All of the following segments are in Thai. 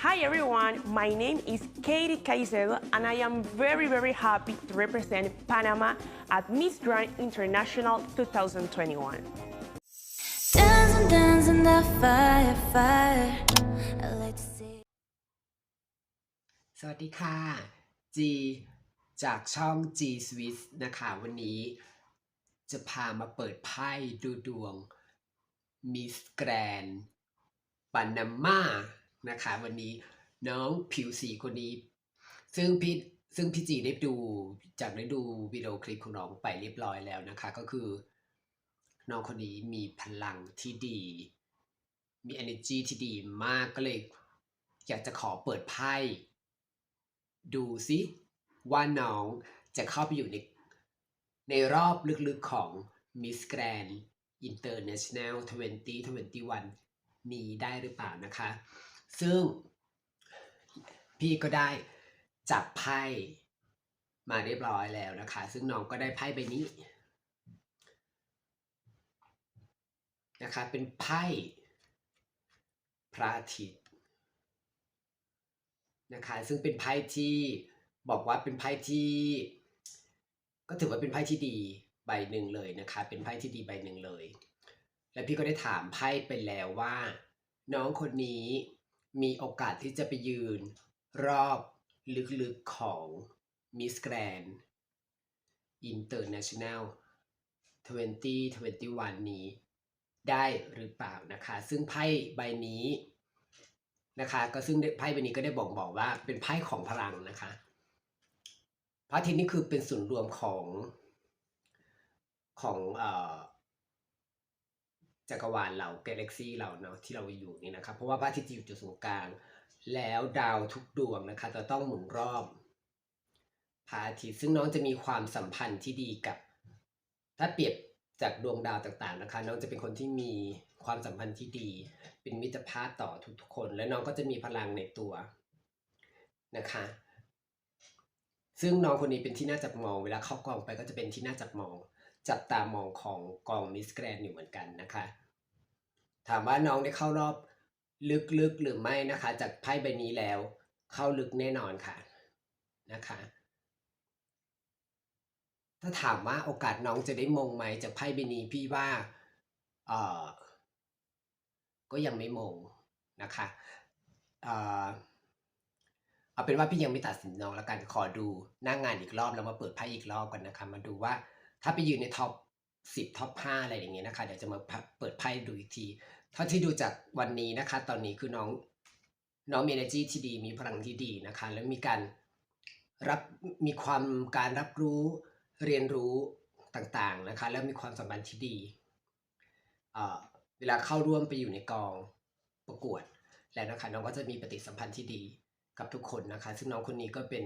Hi everyone, my name is Katie Caicedo and I am very very happy to represent Panama at Miss Grand International 2021. Dancing, dancing the fire, fire. I like to see. สวัสดีค่ะ G จากช่อง G Swiss นะคะ วันนี้จะพามาเปิดไพ่ดูดวง Miss Grand ปา นะคะ วันนี้น้องผิวสีคนนี้ ซึ่งพี่ซึ่งพี่จีได้ดูจากได้ดูวิดีโอคลิปของน้องไปเรียบร้อยแล้วนะคะ ก็คือน้องคนนี้มีพลังที่ดี มี energy ที่ดีมากก็เลยอยากจะขอเปิดไพ่ดูซิว่าน้องจะเข้าไปอยู่ในในรอบลึกๆของ Miss Grand International 2021 นี้ได้หรือเปล่านะคะ ซึ่งพี่ก็ได้จับไพ่มาเรียบร้อยแล้วนะคะ ซึ่งน้องก็ได้ไพ่ใบนี้นะคะ เป็นไพ่พระอาทิตย์นะคะ ซึ่งเป็นไพ่ที่บอกว่าเป็นไพ่ที่ ก็ถือว่าเป็นไพ่ที่ดีใบหนึ่งเลยนะคะ เป็นไพ่ที่ดีใบหนึ่งเลย และพี่ก็ได้ถามไพ่ไปแล้วว่า น้องคนนี้ มีโอกาสที่จะไปยืน รอบลึกๆของ Miss Grand International 2021 นี้ได้หรือเปล่านะคะ ซึ่งไพ่ใบนี้นะคะ ก็ซึ่งไพ่ใบนี้ก็ได้บอกบอกว่าเป็นไพ่ของพลังนะคะพระอาทิตย์นี่คือเป็นศูนย์รวมของของเอ่อ จักรวาลเรากาแล็กซี่เราเนาะที่เราอยู่นี่นะครับ เพราะว่าพระอาทิตย์อยู่จุดศูนย์กลาง แล้วดาวทุกดวงนะคะจะต้องหมุนรอบพระอาทิตย์ซึ่งน้องจะมีความสัมพันธ์ที่ดีกับ ถ้าเปรียบจากดวงดาวต่างๆนะคะ น้องจะเป็นคนที่มีความสัมพันธ์ที่ดี เป็นมิตรภาพต่อทุกๆคน และน้องก็จะมีพลังในตัวนะคะ ซึ่งน้องคนนี้เป็นที่น่าจับมอง เวลาเข้ากองไปก็จะเป็นที่น่าจับมอง จับตามองของกองมิสแกรนอยู่เหมือนกันนะคะ ถามว่าน้องได้เข้ารอบลึกๆหรือไม่นะคะ จากไพ่ใบนี้แล้ว เข้าลึกแน่นอนค่ะนะคะ ถ้าถามว่าโอกาสน้องจะได้มงไหมจากไพ่ใบนี้พี่ว่าเออก็ยังไม่มงนะคะเออเอาเป็นว่าพี่ยังไม่ตัดสินน้องแล้วกันขอดูหน้างงานอีกรอบแล้วมาเปิดไพ่อีกรอบกันนะคะ มาดูว่า ถ้าไปยืนในท็อปสิบท็อปห้าอะไรอย่างเงี้ยนะคะ เดี๋ยวจะมาเปิดไพ่ดูอีกทีเท่าที่ดูจากวันนี้นะคะ ตอนนี้คือน้องน้องมี energy ที่ดีมีพลังที่ดีนะคะ แล้วมีการรับมีความการรับรู้เรียนรู้ต่างๆนะคะ แล้วมีความสัมพันธ์ที่ดีเอ่อเวลาเข้าร่วมไปอยู่ในกองประกวดแล้วนะคะ น้องก็จะมีปฏิสัมพันธ์ที่ดีกับทุกคนนะคะ ซึ่งน้องคนนี้ก็เป็น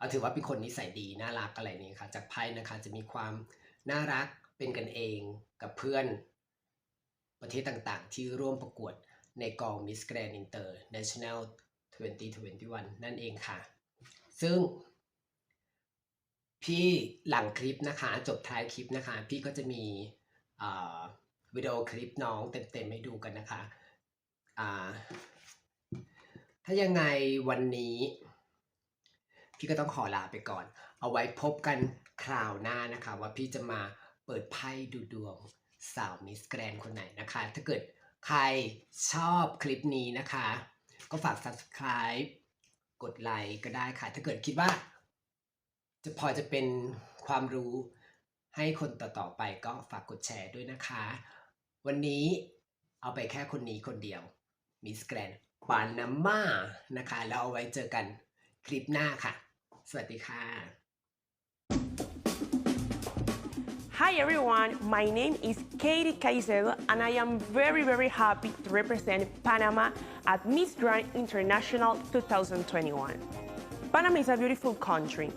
เอาถือว่าเป็นคนนิสัยดีน่ารักอะไรนี้ค่ะ จากไพ่นะคะจะมีความน่ารักเป็นกันเองกับเพื่อนประเทศต่างๆ ที่ร่วมประกวดในกอง Miss Grand International 2021 นั่นเองค่ะ ซึ่ง พี่หลังคลิปนะคะ จบท้ายคลิปนะคะ พี่ก็จะมีวิดีโอคลิปน้องเต็มๆให้ดูกันนะคะ ถ้ายังไงวันนี้ พี่ก็ต้องขอลาไปก่อน เอาไว้พบกันคราวหน้านะคะ ว่าพี่จะมาเปิดไพ่ดูดวงสาวมิสแกรนคนไหนนะคะ ถ้าเกิดใครชอบคลิปนี้นะคะ ก็ฝาก subscribe กดไลค์ก็ได้ค่ะ ถ้าเกิดคิดว่า จะพอจะเป็นความรู้ให้คนต่อๆไปก็ฝากกดแชร์ด้วยนะคะ วันนี้เอาไปแค่คนนี้คนเดียวมิสแกรนปานามานะคะ แล้วเอาไว้เจอกันคลิปหน้าค่ะ สวัสดีค่ะ Hi everyone, my name is Katie Caicedo and I am very very happy to represent Panama at Miss Grand International 2021. Panama is a beautiful country,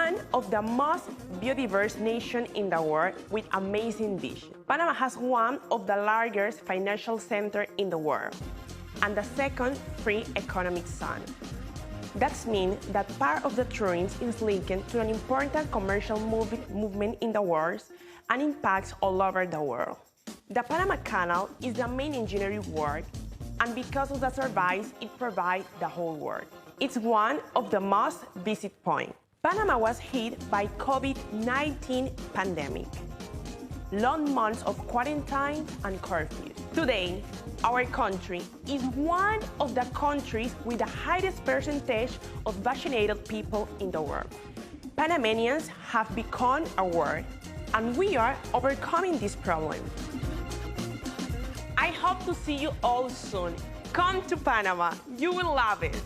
one of the most biodiverse nations in the world with amazing beaches. Panama has one of the largest financial centers in the world and the second free economic zone. That means that part of the tourism is linked to an important commercial move- movement in the world and impacts all over the world. The Panama Canal is the main engineering work and because of the service it provides the whole world. It's one of the most visit points. Panama was hit by COVID-19 pandemic long months of quarantine and curfews. Today, our country is one of the countries with the highest percentage of vaccinated people in the world. Panamanians have become aware, and we are overcoming this problem. I hope to see you all soon. Come to Panama, you will love it.